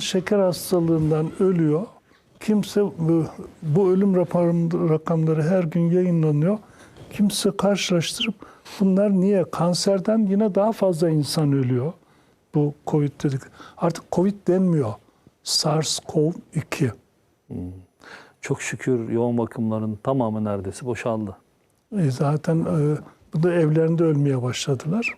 şeker hastalığından ölüyor. Kimse bu, bu ölüm rakamları her gün yayınlanıyor. Kimse karşılaştırıp bunlar niye kanserden yine daha fazla insan ölüyor. Bu Covid dedik. Artık Covid denmiyor. SARS-CoV-2. Çok şükür yoğun bakımların tamamı neredeyse boşaldı. E zaten e, bu da evlerinde ölmeye başladılar.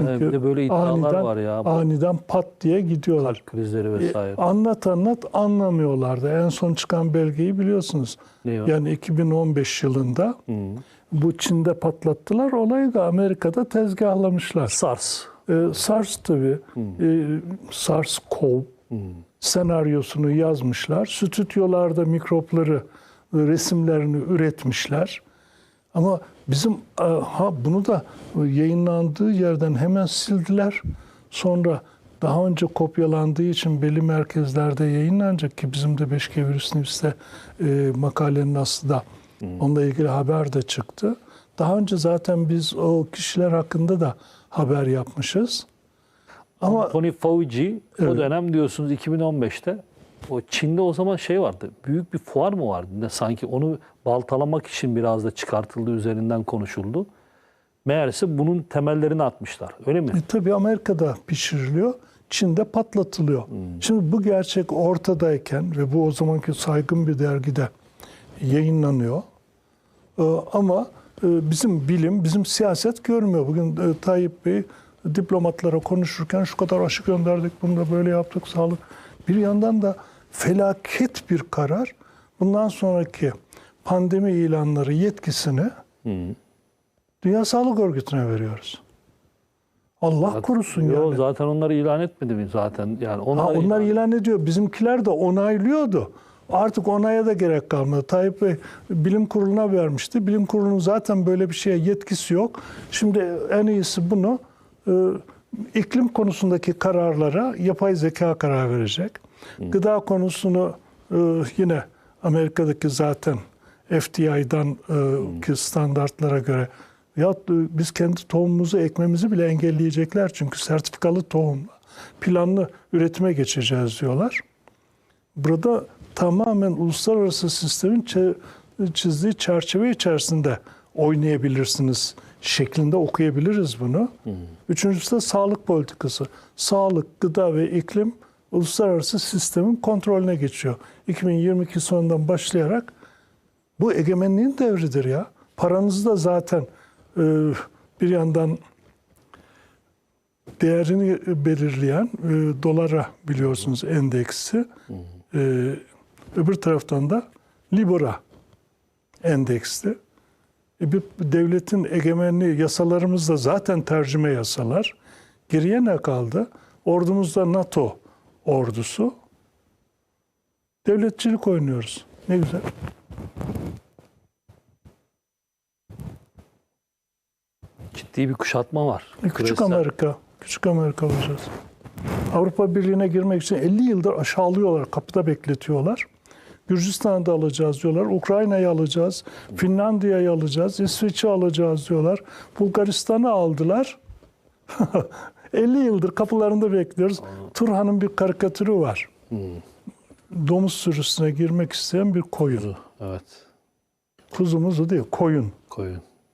Bir de böyle iddialar var ya. Bu Aniden pat diye gidiyorlar. kalp krizleri E, vesaire. anlat anlat anlamıyorlardı. En son çıkan belgeyi biliyorsunuz. Ne? Yani 2015 yılında Hı. bu Çin'de patlattılar. Olayı da Amerika'da tezgahlamışlar. SARS. E, SARS tabii. E, SARS-CoV senaryosunu yazmışlar. Stüdyolarda mikropları e, resimlerini üretmişler. Ama bizim e, ha bunu da e, yayınlandığı yerden hemen sildiler. Sonra daha önce kopyalandığı için belli merkezlerde yayınlanacak ki bizim de 5G Virüs News'te e, makalenin aslı da onunla ilgili haber de çıktı. Daha önce zaten biz o kişiler hakkında da haber yapmışız. Ama Tony Fauci o Evet. dönem diyorsunuz 2015'te o Çin'de o zaman şey vardı. Büyük bir fuar mı vardı? Ne sanki onu baltalamak için biraz da çıkartıldı üzerinden konuşuldu. Meğerse bunun temellerini atmışlar. Öyle mi? E, tabii Amerika'da pişiriliyor, Çin'de patlatılıyor. Şimdi bu gerçek ortadayken ve bu o zamanki saygın bir dergide yayınlanıyor. E, ama e, bizim bilim, bizim siyaset görmüyor. Bugün e, Tayyip Bey diplomatlara konuşurken şu kadar aşı gönderdik, bunu da böyle yaptık, sağlık. Bir yandan da felaket bir karar. Bundan sonraki pandemi ilanları yetkisini Dünya Sağlık Örgütü'ne veriyoruz. Allah korusun Yo, yani. zaten onları ilan etmedi mi zaten? Yani onlar, Ha, onlar ilan ediyor. Bizimkiler de onaylıyordu. Artık onaya da gerek kalmadı. Tayyip Bey bilim kuruluna vermişti. Bilim kurulunun zaten böyle bir şeye yetkisi yok. Şimdi en iyisi bunu e, iklim konusundaki kararlara yapay zeka karar verecek. Gıda konusunu e, yine Amerika'daki zaten FDI'dan e, ki standartlara göre ya e, biz kendi tohumumuzu ekmemizi bile engelleyecekler çünkü sertifikalı tohum planlı üretime geçeceğiz diyorlar. Burada tamamen uluslararası sistemin çizdiği çerçeve içerisinde oynayabilirsiniz şeklinde okuyabiliriz bunu. Üçüncüsü de sağlık politikası. Sağlık, gıda ve iklim uluslararası sistemin kontrolüne geçiyor. 2022 sonundan başlayarak bu egemenliğin devridir ya. Paranızı da zaten e, bir yandan değerini belirleyen e, dolara biliyorsunuz endeksi. E, öbür taraftan da Libora endeksli. E, bir devletin egemenliği yasalarımız da zaten tercüme yasalar. Geriye ne kaldı? Ordumuzda NATO ordusu. Devletçilik oynuyoruz. Ne güzel. ciddi bir kuşatma var. E, Küçük Küresel. Amerika. Küçük Amerika olacağız. Avrupa Birliği'ne girmek için 50 yıldır aşağılıyorlar, kapıda bekletiyorlar. Gürcistan'ı da alacağız diyorlar, Ukrayna'yı alacağız, Finlandiya'yı alacağız, İsveç'i alacağız diyorlar. Bulgaristan'ı aldılar. 50 yıldır kapılarında bekliyoruz. Turhan'ın bir karikatürü var. Domuz sürüsüne girmek isteyen bir koyun. Evet. Kuzumuzu değil, koyun. Koyun.